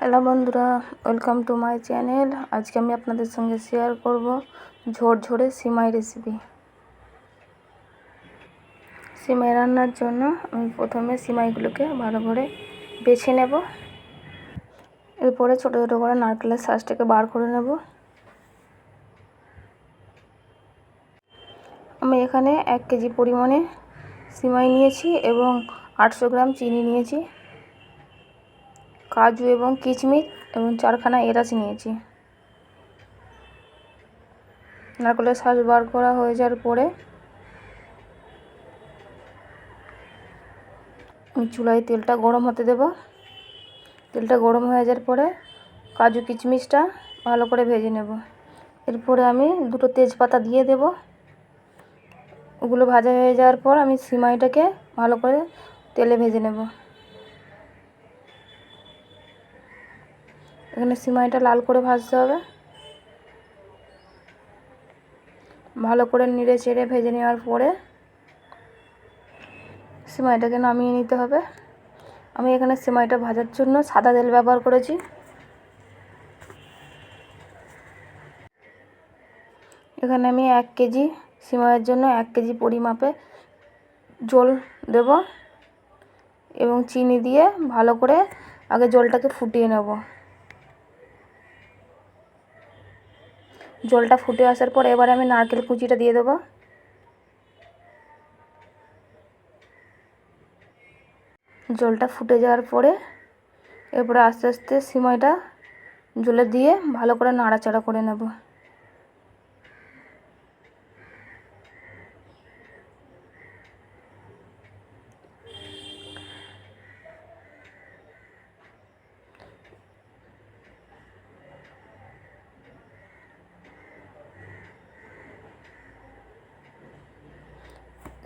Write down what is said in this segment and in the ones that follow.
Hello বন্ধুরা welcome to my channel আজকে আমি আপনাদের সঙ্গে শেয়ার করব ঝোরঝোরে সিমাই রেসিপি সিমাই রান্নার জন্য আমি প্রথমে সিমাইগুলোকে ভালো করে বেছে নেব। এরপরে ছোটো ছোটো করে নারকেলের শাঁসটাকে বার করে নেব। আমি এখানে এক কেজি পরিমাণে সিমাই নিয়েছি এবং আটশো গ্রাম চিনি নিয়েছি। কাজু এবং কিচমিচ এবং চারখানা এলাচ নিয়েছি। নারকেলের শাঁস বার করা হয়ে যাওয়ার পরে চুলায় তেলটা গরম হতে দেব। তেলটা গরম হয়ে যাওয়ার পরে কাজু কিচমিচটা ভালো করে ভেজে নেব। এরপরে আমি দুটো তেজপাতা দিয়ে দেব। ওগুলো ভাজা হয়ে যাওয়ার পর আমি সিমাইটাকে ভালো করে তেলে ভেজে নেব। এখানে সিমাইটা লাল করে ভাজতে হবে। ভালো করে নেড়ে চেড়ে ভেজে নেওয়ার পরে সিমাইটাকে নামিয়ে নিতে হবে। আমি এখানে সিমাইটা ভাজার জন্য সাদা তেল ব্যবহার করেছি। এখানে আমি এক কেজি সিমাইয়ের জন্য এক কেজি পরিমাপে জল দেব এবং চিনি দিয়ে ভালো করে আগে জলটাকে ফুটিয়ে নেব। জলটা ফুটে আসার পর এবার আমি নারকেল কুচিটা দিয়ে দেবো। জলটা ফুটে যাওয়ার পরে এরপরে আস্তে আস্তে সিমাইটা জলে দিয়ে ভালো করে নাড়াচাড়া করে নেব।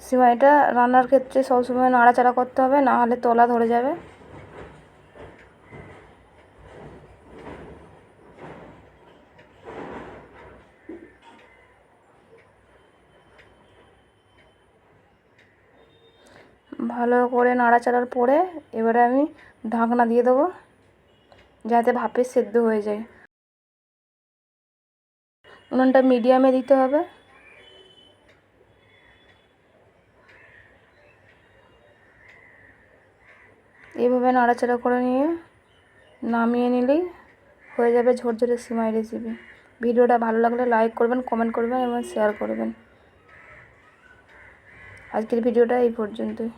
সিমাইটা রান্নার ক্ষেত্রে সবসময় নাড়াচাড়া করতে হবে, না হলে তলা ধরে যাবে। ভালো করে নাড়াচাড়ার পরে এবারে আমি ঢাকনা দিয়ে দেবো, যাতে ভাপে সেদ্ধ হয়ে যায়। উনুনটা মিডিয়ামে দিতে হবে। এইভাবে নাড়াচাড়া করে নিয়ে নামিয়ে নিলেই হয়ে যাবে ঝরঝরে সিমাই রেসিপি ভিডিওটা ভালো লাগলে লাইক করবেন কমেন্ট করবেন এবং শেয়ার করবেন। আজকের ভিডিওটা এই পর্যন্তই।